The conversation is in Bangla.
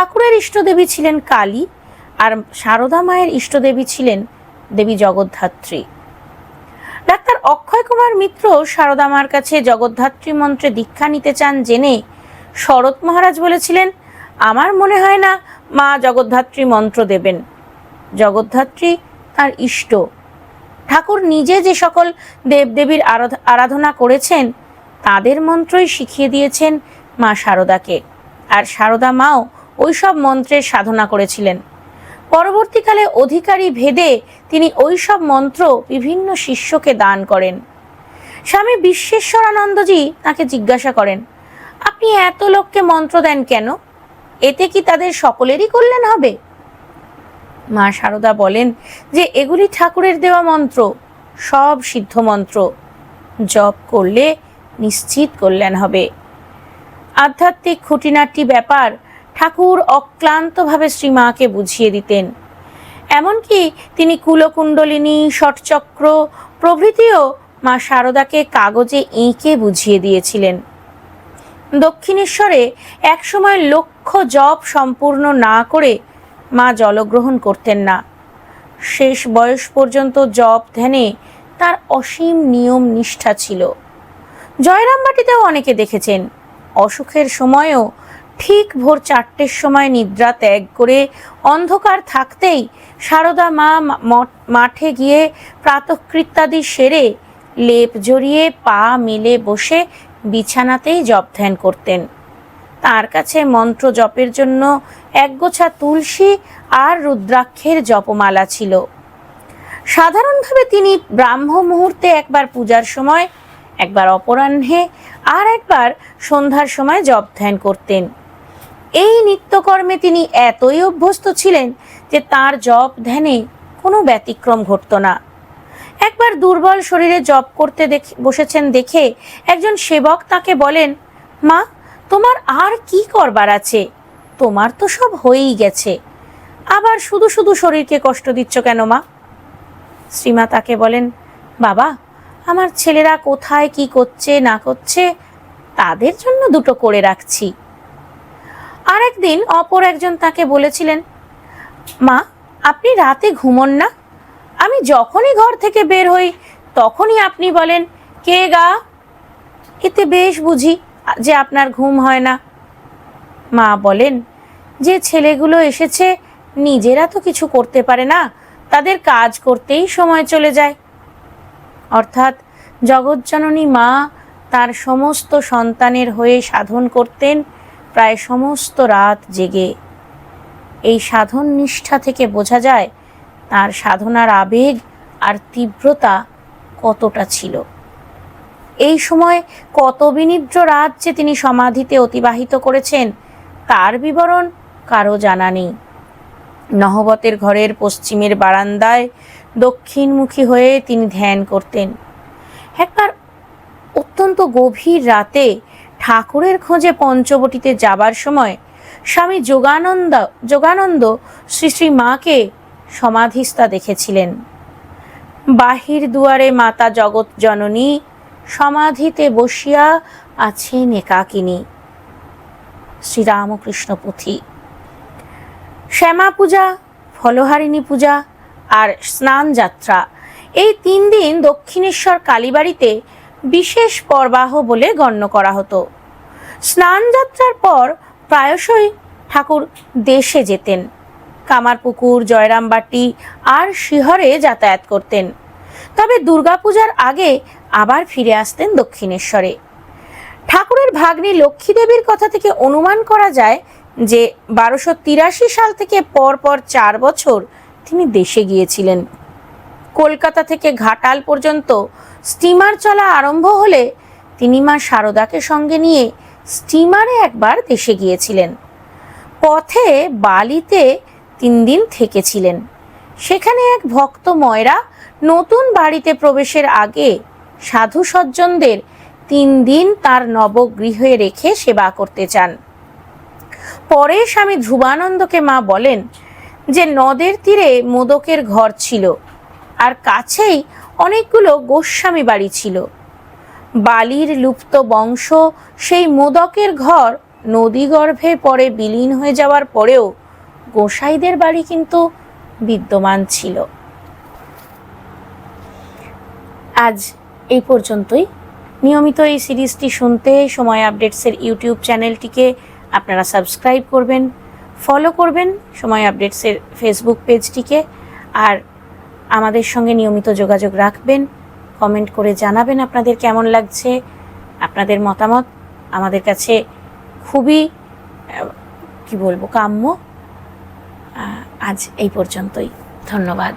ঠাকুরের ইষ্টদেবী ছিলেন কালী আর সারদা মায়ের ইষ্টদেবী ছিলেন দেবী জগদ্ধাত্রী। ডাক্তার অক্ষয় কুমার মিত্র সারদা মার কাছে জগদ্ধাত্রী মন্ত্রে দীক্ষা নিতে চান জেনে শরৎ মহারাজ বলেছিলেন, আমার মনে হয় না মা জগদ্ধাত্রী মন্ত্র দেবেন। জগদ্ধাত্রী তার ইষ্ট। ঠাকুর নিজে যে সকল দেবদেবীর আরাধনা করেছেন, তাদের মন্ত্রই শিখিয়ে দিয়েছেন মা শারদাকে আর শারদা মাও ওই সব মন্ত্রের সাধনা করেছিলেন। পরবর্তীকালে অধিকারী ভেদে তিনি ওইসব মন্ত্র বিভিন্ন শিষ্যকে দান করেন। স্বামী বিশ্বেশ্বরানন্দজি তাকে জিজ্ঞাসা করেন, আপনি এত লোককে মন্ত্র দেন কেন? এতে কি তাদের সকলেরই কল্যাণ হবে? মা শারদা বলেন যে, এগুলি ঠাকুরের দেওয়া মন্ত্র, সব সিদ্ধ মন্ত্র। জপ করলে নিশ্চিত কল্যাণ হবে। আধ্যাত্মিক খুঁটিনাটি ব্যাপার ঠাকুর অক্লান্তভাবে শ্রীমাকে বুঝিয়ে দিতেন। এমনকি তিনি কুলকুণ্ডলিনী, ষটচক্র প্রভৃতিও মা শারদাকে কাগজে এঁকে বুঝিয়ে দিয়েছিলেন। দক্ষিণেশ্বরে একসময় লক্ষ্য জপ সম্পূর্ণ না করে মা জলগ্রহণ করতেন না। শেষ বয়স পর্যন্ত জপ ধ্যানে তার অসীম নিয়ম নিষ্ঠা ছিল। জয়রামবাটিতেও অনেকে দেখেছেন, অসুখের সময়ও ঠিক ভোর চারটের সময় নিদ্রা ত্যাগ করে অন্ধকার থাকতেই সারদা মা মাঠে গিয়ে প্রাতকৃত্যাদি সেরে লেপ জড়িয়ে পা মেলে বসে বিছানাতেই জপ ধ্যান করতেন। তার কাছে মন্ত্র জপের জন্য একগোছা তুলসী আর রুদ্রাক্ষের জপমালা ছিল। সাধারণভাবে তিনি ব্রাহ্ম মুহূর্তে একবার পূজার সময়, একবার অপরাহ্নে আর একবার সন্ধ্যার সময় জপ ধ্যান করতেন। এই নিত্যকর্মে তিনি এতই অভ্যস্ত ছিলেন যে তার জপ ধ্যানে কোনো ব্যতিক্রম ঘটত না। একবার দুর্বল শরীরে জপ করতে দেখে, বসেছেন দেখে একজন সেবক তাকে বলেন, মা, তোমার আর কি করবার আছে? তোমার তো সব হয়েই গেছে। আবার শুধু শুধু শরীরকে কষ্ট দিচ্ছ কেন মা? শ্রীমা তাকে বলেন, বাবা, আমার ছেলেরা কোথায় কি করছে না করছে তাদের জন্য দুটো করে রাখছি। আরেকদিন অপর একজন তাকে বলেছিলেন, মা, আপনি রাতে ঘুমন না। আমি যখনই ঘর থেকে বের হই, তখনই আপনি বলেন, কে গা? এতে বেশ বুঝি যে আপনার ঘুম হয় না। মা বলেন, যে ছেলেগুলো এসেছে, নিজেরা তো কিছু করতে পারে না। তাদের কাজ করতেই সময় চলে যায়। অর্থাৎ জগজ্জননী মা তার সমস্ত সন্তানের হয়ে সাধন করতেন প্রায় সমস্ত রাত জেগে। এই সাধন নিষ্ঠা থেকে বোঝা যায়, তার সাধনার আবেগ আর তীব্রতা কতটা ছিল। এই সময় কত বিনিদ্র রাত যে তিনি সমাধিতে অতিবাহিত করেছেন, তার বিবরণ কারও জানা নেই। নহবতের ঘরের পশ্চিমের বারান্দায় দক্ষিণমুখী হয়ে তিনি ধ্যান করতেন। একবার অত্যন্ত গভীর রাতে ঠাকুরের খোঁজে পঞ্চবটিতে যাবার সময় স্বামী যোগানন্দ যোগানন্দ শ্রী শ্রী মাকে সমাধিস্থা দেখেছিলেন। বাহির দুয়ারে মাতা জগৎ জননী সমাধিতে বসিয়া আছেন একাকিনী। শ্রীরামকৃষ্ণ পুঁথি। শ্যামা পূজা, ফলহারিণী পূজা আর স্নান যাত্রা এই তিন দিন দক্ষিণেশ্বর কালীবাড়িতে বিশেষ পরবাহ বলে গণ্য করা হতো। স্নান যাত্রার পর প্রায়শই ঠাকুর দেশে যেতেন। কামারপুকুর, জয়রামবাটি আর শিহরে যাতায়াত করতেন। তবে দুর্গাপূজার আগে আবার ফিরে আসতেন দক্ষিণেশ্বরে। ঠাকুরের ভাগ্নী লক্ষ্মী দেবীর কথা থেকে অনুমান করা যায় যে বারোশো তিরাশি সাল থেকে পর পর চার বছর তিনি দেশে গিয়েছিলেন। কলকাতা থেকে ঘাটাল পর্যন্ত স্টিমার চলা আরম্ভ হলে তিনি মা শারদাকে সঙ্গে নিয়ে স্টিমারে একবার দেশে গিয়েছিলেন। পথে বালিতে তিন দিন থেকেছিলেন। সেখানে এক ভক্ত ময়রা নতুন বাড়িতে প্রবেশের আগে সাধু সজ্জনদের তিন দিন তার নবগৃহে রেখে সেবা করতে চান। পরে স্বামী ধ্রুবানন্দকে মা বলেন যে, নদের তীরে মোদকের ঘর ছিল। আর কাছেই অনেকগুলো গোস্বামী বাড়ি ছিল। বালির লুপ্ত বংশ, সেই মোদকের ঘর নদীগর্ভে পরে বিলীন হয়ে যাওয়ার পরেও গোসাইদের বাড়ি কিন্তু বিদ্যমান ছিল। আজ এই পর্যন্তই। নিয়মিত এই সিরিজটি শুনতে সময় আপডেটসের ইউটিউব চ্যানেলটিকে আপনারা সাবস্ক্রাইব করবেন, ফলো করবেন সময় আপডেটসের ফেসবুক পেজটিকে, আর আমাদের সঙ্গে নিয়মিত যোগাযোগ রাখবেন। কমেন্ট করে জানাবেন আপনাদের কেমন লাগছে, আপনাদের মতামত। আমাদের কাছে খুবই কি বলব, কাম্য। আজ এই পর্যন্তই। ধন্যবাদ।